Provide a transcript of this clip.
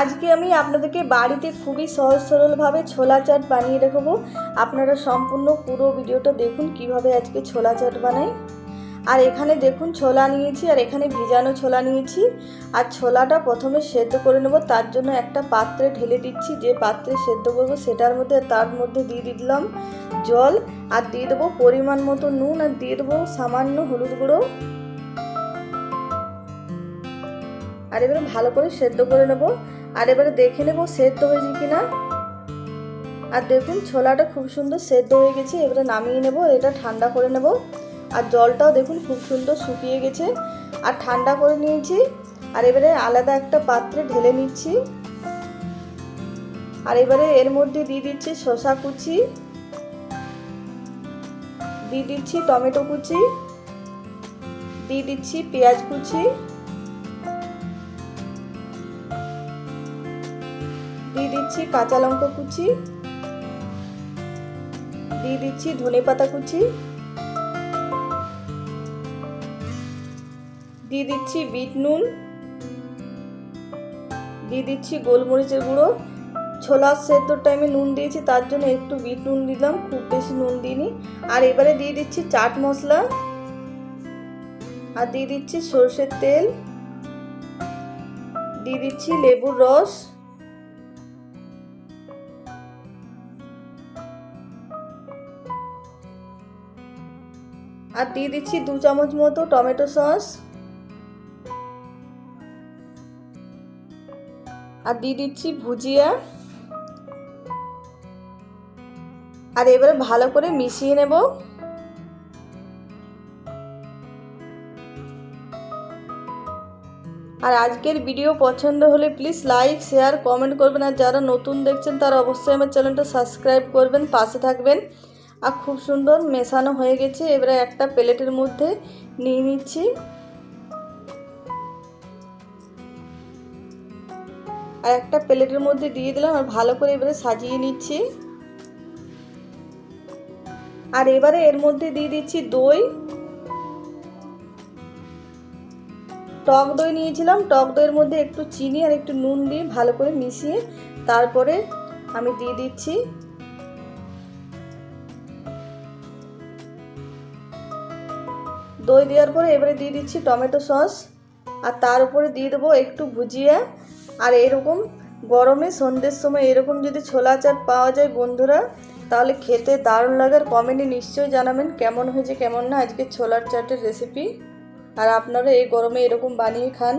আজকে আমি আপনাদেরকে বাড়িতে খুবই সহজ সরলভাবে ছোলা চাট বানিয়ে দেখাবো। আপনারা সম্পূর্ণ পুরো ভিডিওটা দেখুন, কীভাবে আজকে ছোলা চাট বানাই। আর এখানে দেখুন, ছোলা নিয়েছি, আর এখানে ভিজানো ছোলা নিয়েছি। আর ছোলাটা প্রথমে সেদ্ধ করে নেব, তার জন্য একটা পাত্রে ঢেলে দিচ্ছি। যে পাত্রে সেদ্ধ করব, সেটার মধ্যে তার মধ্যে দিয়ে দিলাম জল। আর দিয়ে দেবো পরিমাণ মতো নুন, আর দিয়ে দেবো সামান্য হলুদ গুঁড়ো। আর এবারে ভালো করে সেদ্ধ করে নেব। আর এবারে দেখে নেব সেদ্ধ হয়েছে কিনা। আর দেখুন, ছোলাটা খুব সুন্দর সেদ্ধ হয়ে গেছে, এবারে নামিয়ে নেব এটা ঠান্ডা করে নেব। আর জলটাও দেখুন, খুব সুন্দর শুকিয়ে গেছে। আর ঠান্ডা করে নিয়েছি, আর এবারে আলাদা একটা পাত্রে ঢেলে নিচ্ছি। আর এবারে এর মধ্যে দিয়ে দিচ্ছি শসা কুচি, দিয়ে দিচ্ছি টমেটো কুচি, দিয়ে দিচ্ছি পেঁয়াজ কুচি দিয়ে দিচ্ছি কাঁচা লঙ্কা কুচি। দিয়ে দিচ্ছি ধনে পাতা কুচি। দিয়ে দিচ্ছি বিট নুন। দিয়ে দিচ্ছি গোলমরিচের গুঁড়ো। ছোলা সেদ্ধর টাইমে নুন দিয়েছি, তার জন্য একটু বিট নুন দিলাম, খুব বেশি নুন দিইনি। আর এবারে দিয়ে দিচ্ছি চাট মশলা। আর দিয়ে দিচ্ছি সর্ষের তেল। দিয়ে দিচ্ছি লেবুর রস। আর দিয়ে দিচ্ছি দু চামচ মতো টমেটো সস। আর দিয়ে দিচ্ছি ভুজিয়া। আর এবারে ভালো করে মিশিয়ে নেব। আর আজকের ভিডিও পছন্দ হলে প্লিজ লাইক, শেয়ার, কমেন্ট করবেন। আর যারা নতুন দেখছেন তারা অবশ্যই আমার চ্যানেলটা সাবস্ক্রাইব করবেন, পাশে থাকবেন। আর খুব সুন্দর মেশানো হয়ে গেছে। এবারে একটা প্লেটের মধ্যে নিয়ে নিচ্ছি। আর একটা প্লেটের মধ্যে দিয়ে দিলাম, আর ভালো করে এবারে সাজিয়ে নিচ্ছি। আর এবারে এর মধ্যে দিয়ে দিচ্ছি দই। টক দই নিয়েছিলাম। টক দইয়ের মধ্যে একটু চিনি আর একটু নুন দিয়ে ভালো করে মিশিয়ে তারপরে আমি দিয়ে দিচ্ছি দই দেওয়ার পরে এবারে দিয়ে দিচ্ছি টমেটো সস। আর তার উপরে দিয়ে দেবো একটু ভুজিয়া। আর এরকম গরমে, সন্ধ্যের সময় এরকম যদি ছোলা চাট পাওয়া যায় বন্ধুরা, তাহলে খেতে দারুণ লাগার কমেন্টে নিশ্চয়ই জানাবেন কেমন হয়েছে, কেমন না আজকে ছোলার চাটের রেসিপি আর আপনারা এই গরমে এরকম বানিয়ে খান।